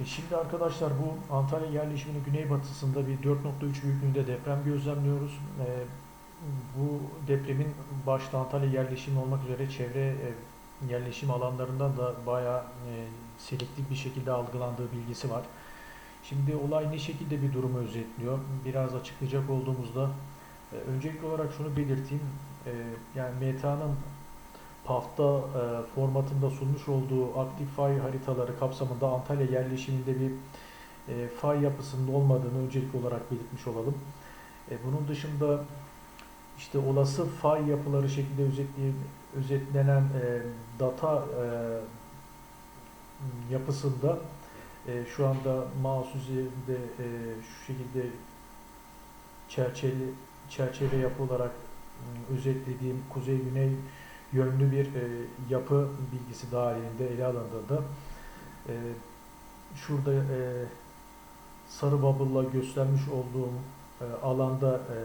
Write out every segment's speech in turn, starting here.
E Şimdi arkadaşlar bu Antalya yerleşiminin güneybatısında bir 4.3 büyüklüğünde deprem gözlemliyoruz. E, bu depremin başta Antalya yerleşimi olmak üzere çevre e, yerleşim alanlarından da bayağı e, selektif bir şekilde algılandığı bilgisi var. Şimdi olay ne şekilde bir durumu özetliyor? Biraz açıklayacak olduğumuzda e, öncelikli olarak şunu belirteyim. E, yani META'nın PAF'ta e, formatında sunmuş olduğu aktif fay haritaları kapsamında Antalya yerleşiminde bir e, fay yapısının olmadığını öncelikli olarak belirtmiş olalım. E, bunun dışında işte olası fay yapıları şeklinde özetlenen e, data e, yapısında e, şu anda mouse üzerinde e, şu şekilde çerçeve çerçeve yapı olarak m, özetlediğim kuzey-güney yönlü bir e, yapı bilgisi dahilinde ele alındığında e, şurada e, sarı bubble'la göstermiş olduğum e, alanda e,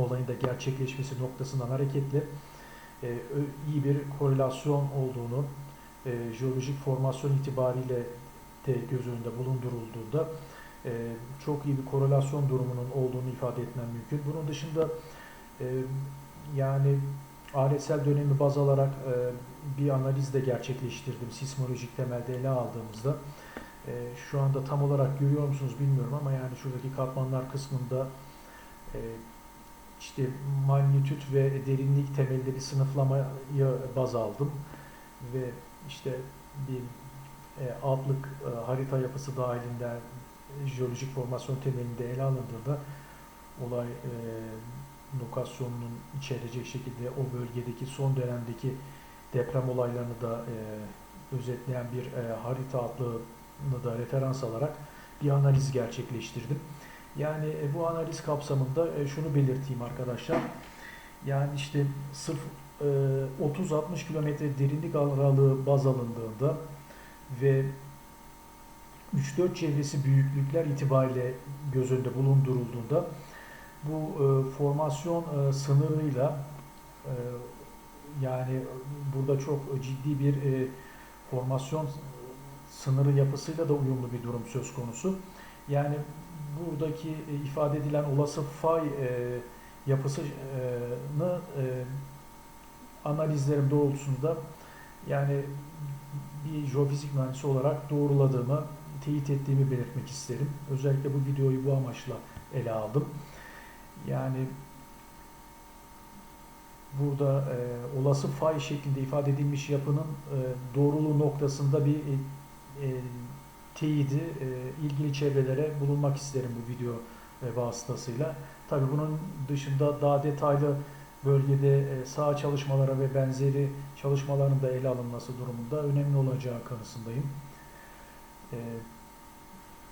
olayın da gerçekleşmesi noktasından hareketle e, iyi bir korelasyon olduğunu e, jeolojik formasyon itibariyle de göz önünde bulundurulduğunda e, çok iyi bir korelasyon durumunun olduğunu ifade etmem mümkün. Bunun dışında e, yani aletsel dönemi baz alarak e, bir analiz de gerçekleştirdim sismolojik temelde ele aldığımızda. E, şu anda tam olarak görüyor musunuz bilmiyorum ama yani şuradaki katmanlar kısmında e, işte magnitüt ve derinlik temelli bir sınıflamayı baz aldım ve işte bir e, altlık e, harita yapısı dahilinde jeolojik formasyon temelinde ele alındığında olay e, lokasyonunun içerecek şekilde o bölgedeki son dönemdeki deprem olaylarını da e, özetleyen bir e, harita adlını da referans alarak bir analiz gerçekleştirdim. Yani e, bu analiz kapsamında e, şunu belirteyim arkadaşlar. Yani işte sırf e, 30-60 kilometre derinlik aralığı baz alındığında ve 3-4 çevresi büyüklükler itibariyle göz önünde bulundurulduğunda bu e, formasyon e, sınırıyla e, yani burada çok ciddi bir e, formasyon sınırı yapısıyla da uyumlu bir durum söz konusu. Yani buradaki e, ifade edilen olası fay e, yapısını e, analizlerim doğrultusunda yani bir jeofizik mühendisi olarak doğruladığımı, teyit ettiğimi belirtmek isterim. Özellikle bu videoyu bu amaçla ele aldım. Yani burada e, olası fay şeklinde ifade edilmiş yapının e, doğruluğu noktasında bir e, e, teyidi e, ilgili çevrelere bulunmak isterim bu video e, vasıtasıyla. Tabi bunun dışında daha detaylı bölgede e, saha çalışmalara ve benzeri çalışmaların da ele alınması durumunda önemli olacağı kanısındayım. E,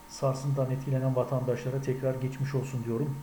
sarsıntıdan etkilenen vatandaşlara tekrar geçmiş olsun diyorum.